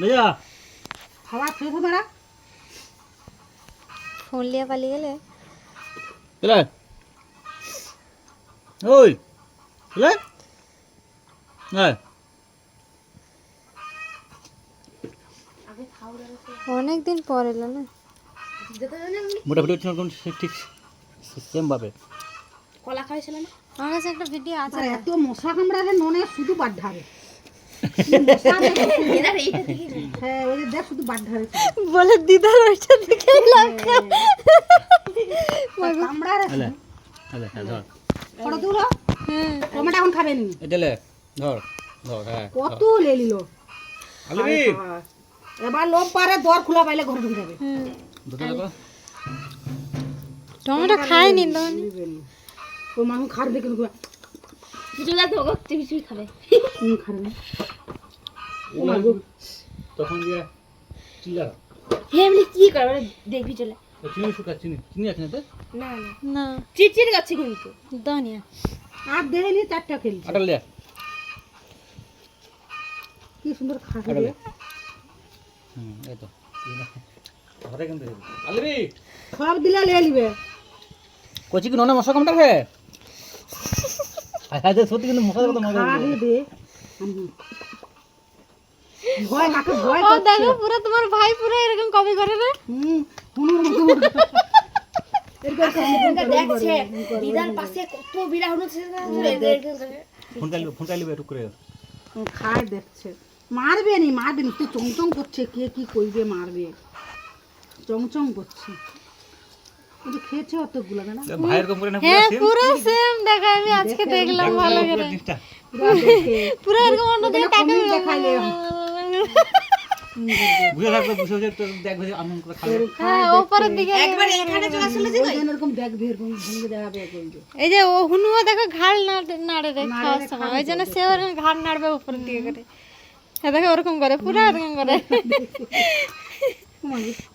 লইয়া খাওয়া হবে না ফোন লিয়ে পালিয়ে গেলে। এলে। ওই। এলে। হ্যাঁ অনেক দিন পর এলো না। মোটামুটি ঠিক সেম ভাবে কলা খাইছিল না আমার কাছে একটা ভিডিও আছে। এত মশা কামড়ালে ননে শুধু বাদ ঢাবে বলে দিদার ওইটা দেখে লাগা হ্যাঁ ধর। ফটো তুলো হ্যাঁ। টমেটো এখন খাবে নি? ধর ধর হ্যাঁ কত লে লিল আলবি এবার লোক পারে দর খোলা পাইলে ঘরে ঢুকে যাবে। টমেটো খাইনি তো ও মানুষ খাবে কিন্তু। কিছু লাগতো ওকে কিছুই খাবে। হুম, খাবে তখন দিয়ে চিলা হে এমনি কি করে? মানে দেখবি চলে। চিনি শুকা চিনি। চিনি আছে না তো না না। চিরচির যাচ্ছে কিন্তু। দানিয়া আর দেয়নি চারটা খেলছে আটাল দে। কি সুন্দর খাবে হুম এই তো। ঘরে কিন্তু আলবি! সব দিলে লে নিবে কচি কি ননে মশা কমটা রে আজ সত্যি কিন্তু মশা কত মজা খাবে দে। ভয় কাকে ভয় করছে? দেখো পুরো তোমার ভাই পুরো এরকম কপি করে না? হুম হুনুর মতো এরকম দেখছে দিদার পাশে কত বিড়া হলো ফোন চাইলি ফোন চাইলি একটু করে। খায় দেখছে। মারবে নি মারবে নি। তুই চংচং করছে কে কি করবে মারবে। চংচং করছে। খেয়েছে অতগুলো না ভাইয়ের কম করে না হ্যাঁ পুরো সেম দেখা আমি আজকে দেখলাম ভালো করে। পুরো এরকম অন্য দিকে তাকে দেখাইলে বুঝে থাকবে বুঝে বুঝে তো দেখবে আমি করে খাবে হ্যাঁ ওপরের দিকে একবার এখানে চলে আসলে ওই এরকম দেখবে এরকম ভেঙে দেখাবে এরকম এই যে ও হুনুও দেখো ঘাড় নাড়ে নাড়ে রে খাওয়ার সময় ওই জন্য সে ওরকম ঘাড় নাড়বে উপরের দিকে করে। হ্যাঁ দেখো ওরকম করে পুরো এরকম করে ওই দেখবে এরকম দেখবে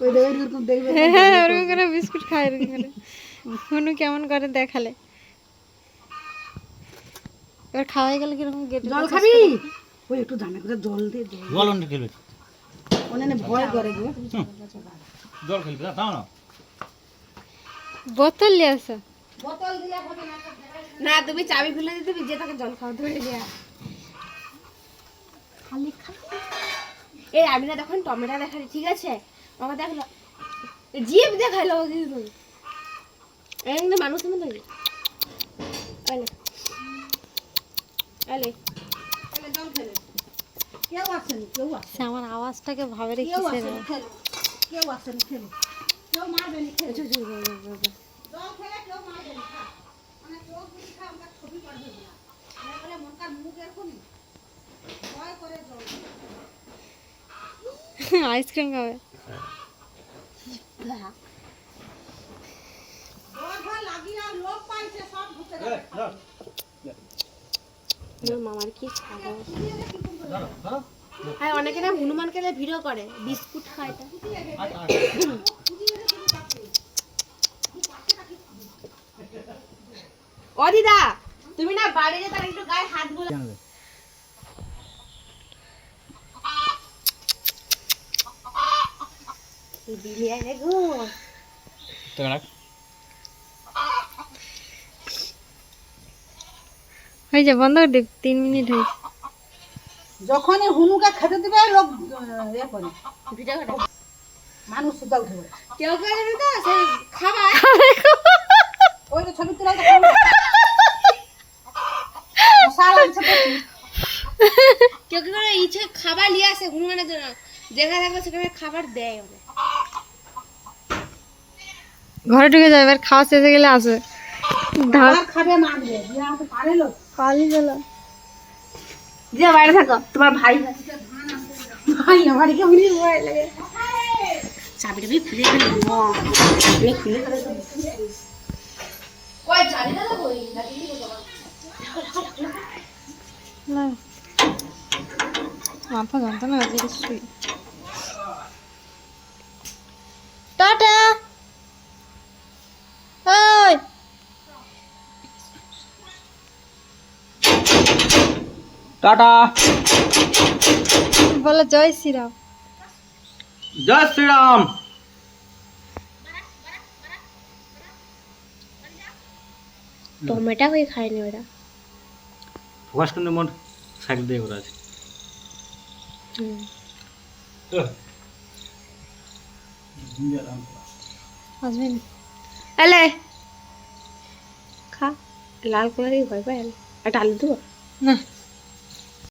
হ্যাঁ ওরকম করে বিস্কুট খায় এরকম করে হুনু কেমন করে দেখালে? এবার খাওয়াই গেলে কীরকম গেটে জল খাবি? ওই একটু দামে করে জল দে জল অন্য খেলবে অনেক ভয় করে গো। জল খেলবে দাও না। বোতল নিয়ে আসো। না তুমি চাবি খুলে দিতে যে তাকে জল খাওয়াতে পারে খালি খালি। এই আমি না তখন টমেটো দেখালি ঠিক আছে? আমাকে দেখল জিপ দেখাইলো কিন্তু। এই কিন্তু মানুষ আলে আলে আমার আওয়াজটাকে ভাবে কেউ আসেন খেলে। কেউ মারবে নি খেলে। মানে আমরা আইসক্রিম খাবে জল ভয় লাগিয়ে আর লোক পাইছে সব ঢুকে মোর হ্যাঁ অনেকে না হনুমানকে নিয়ে ভিডিও করে, বিস্কুট খায় ও তুমি না বাড়ি যে তার একটু গায়ে হাতগুলো বিরিয়ানি গো। তো রাখ। হয়ে যা বন্ধ করে তিন মিনিট যখনই হুনুকে খেতে দিবে লোক ইয়ে করে। মানুষ সুদ্ধা উঠে কেউ কেউ জানি তো সে খাবার ওই তো ছবি তোলা তো কেউ কেউ করে ইচ্ছে খাবার নিয়ে আসে হনুমানের জন্য? যেখানে থাকবে সেখানে খাবার দেয় ওদের ঘরে ঢুকে যাবে এবার খাওয়া শেষে গেলে আসে খাবে লোক। পালি গেল। যে বাইরে থাকো তোমার ভাই। ভাই আমার কেমন ভয় লাগে। চাবিটা বি খুলে ফেলে। খুলে ফেলে। কই জানি না কই? না। মাথা যন্ত্রণা হচ্ছে শুই টাটা। বলো জয় শ্রীরাম। জয় শ্রীরাম। টমেটো হয়ে খায়নি ওরা। ফোকাস কিন্তু মোট সাইড দিয়ে করা আছে। আসবেন এলে। খা লাল কালারই ভয় পাই একটা আলু দেবো? না।